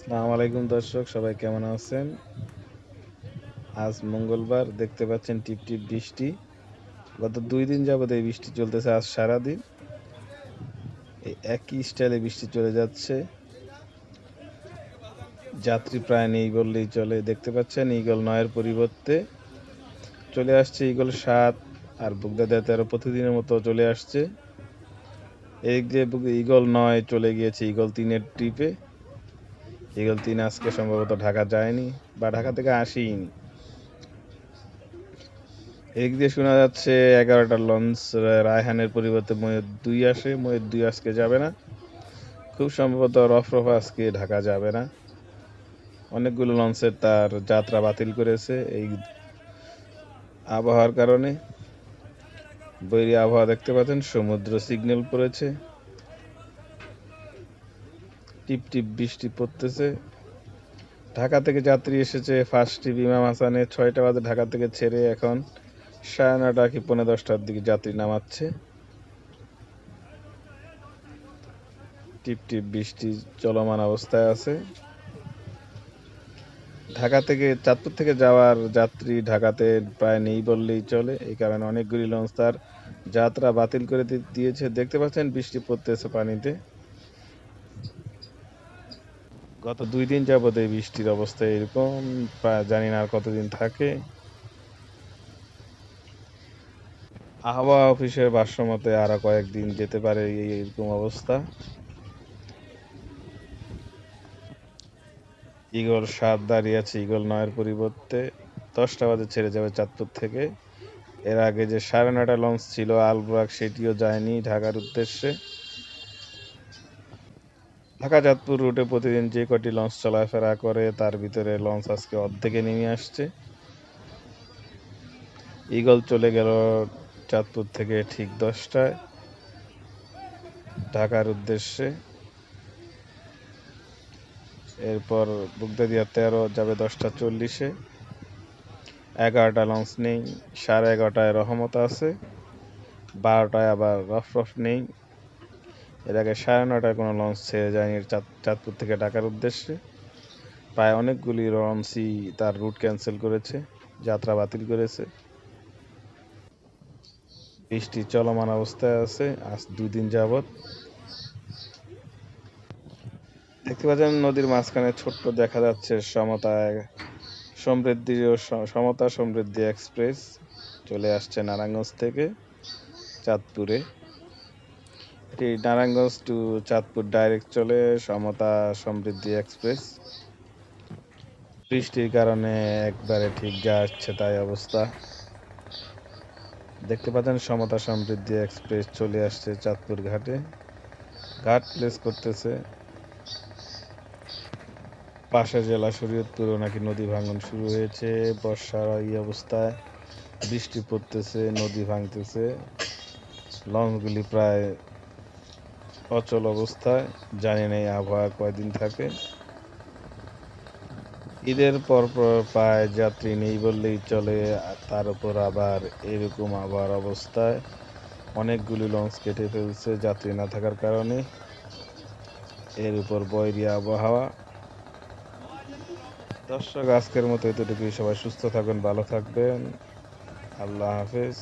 আসসালামু আলাইকুম দর্শক, সবাই কেমন আছেন? আজ মঙ্গলবার, দেখতে পাচ্ছেন টিপ টিপ বৃষ্টি। গত দুই দিন যাবত এই বৃষ্টি চলতেছে, আজ সারাদিন। এই একই স্টাইলে বৃষ্টি চলে যাচ্ছে। যাত্রী প্রায় নেই বললেই চলে। দেখতে পাচ্ছেন ইগল নয়ের পরিবর্তে চলে আসছে ইগল সাত, আর বুগদাদা তেরো প্রতিদিনের মতো চলে আসছে। এই বুগ- ইগল নয় চলে গিয়েছে ইগল তিনের ট্রিপে ইগল তিন আজকে সম্ভবত ঢাকা যায়নি বা ঢাকা থেকে আসেইনি এদিক দিয়ে শোনা যাচ্ছে এগারোটা লঞ্চ, রায়হানের পরিবর্তে ময়ূর দুই আসে ময়ূর দুই আজকে যাবে না। খুব সম্ভবত রফরফ আজকে ঢাকা যাবে না। অনেকগুলো লঞ্চের তার যাত্রা বাতিল করেছে এই আবহাওয়ার কারণে। বৈরী আবহাওয়া দেখতে পাচ্ছেন, সমুদ্র সিগন্যাল পড়েছে। টিপ টিপ বৃষ্টি পড়তেছে। ঢাকা থেকে যাত্রী এসেছে ফার্স্ট টিপ ইমাম হাসানে ছয়টা বাজে ঢাকা থেকে ছেড়ে এখন সাড়ে নটা কি পৌনে দশটার দিকে যাত্রী নামাচ্ছে। টিপ টিপ বৃষ্টি চলমান অবস্থায় আছে। ঢাকা থেকে চাঁদপুর থেকে যাওয়ার যাত্রী ঢাকাতে প্রায় নেই বললেই চলে। এই কারণে অনেকগুলি লঞ্চ তার যাত্রা বাতিল করে দিয়েছে। দেখতে পাচ্ছেন বৃষ্টি পড়তেছে পানিতে। গত দুই দিন যাবত এই বৃষ্টির অবস্থা এরকম জানি না আর কতদিন থাকে। আবহাওয়া অফিসের ভাষ্য মতে আরও কয়েকদিন যেতে পারে এই এরকম অবস্থা। ইগল সাত দাঁড়িয়ে আছে ইগল নয়ের পরিবর্তে। দশটা বাজে ছেড়ে যাবে চাঁদপুর থেকে। এর আগে যে সাড়ে নটা লঞ্চ ছিল, আলবরাক সেটিও যায়নি ঢাকার উদ্দেশ্যে। ঢাকা চাঁদপুর রুটে প্রতিদিন যে কটি লঞ্চ চলাফেরা করে, তার ভিতরে লঞ্চ আজকে অর্ধেকে নেমে আসছে। ইগল চলে গেল চাঁদপুর থেকে ঠিক দশটায়। ঢাকার উদ্দেশ্যে এরপর বুগদাদিয়া তেরো, যাবে দশটা চল্লিশে। এগারোটা লঞ্চ নেই, সাড়ে এগারোটায় রহমত আছে। বারোটায় আবার রফ রফ নেই। এর আগে সাড়ে নটায় কোনো লঞ্চ ছেড়ে যায়নি চাঁদ- চাঁদপুর থেকে ঢাকার উদ্দেশ্যে। প্রায় অনেকগুলি লঞ্চই তার রুট ক্যান্সেল করেছে, যাত্রা বাতিল করেছে। বৃষ্টি চলমান অবস্থায় আছে, আজ দুদিন যাবৎ। দেখতে পাচ্ছেন নদীর মাঝখানে ছোট্ট দেখা যাচ্ছে সমতা সমৃদ্ধি ও সমতা সমৃদ্ধি এক্সপ্রেস চলে আসছে নারায়ণগঞ্জ থেকে চাঁদপুরে। এটি নারায়ণগঞ্জ টু চাঁদপুর ডাইরেক্ট চলে সমতা সমৃদ্ধি এক্সপ্রেস বৃষ্টির কারণে একবারে ঠিক যাচ্ছে তাই অবস্থা। দেখতে পাচ্ছেন সমতা সমৃদ্ধি এক্সপ্রেস চলে আসছে চাঁদপুর ঘাটে। ঘাট প্লেস করতেছে। পাশের জেলা শরীয়তপুরেও নাকি নদী ভাঙন শুরু হয়েছে। বর্ষার এই অবস্থায় বৃষ্টি পড়তেছে, নদী ভাঙতেছে। লঞ্চগুলি প্রায় অচল অবস্থায়, জানি না এই আবহাওয়া কয়দিন থাকে। ঈদের পর পর প্রায় যাত্রী নেই বললেই চলে তার উপর আবার এরকম আবহাওয়ার অবস্থায়। অনেকগুলি লঞ্চ কেটে ফেলছে যাত্রী না থাকার কারণে। এর উপর বৈরী আবহাওয়া। দর্শক, আজকের মতো এতটুকুই। সবাই সুস্থ থাকবেন ভালো থাকবেন। আল্লাহ হাফেজ।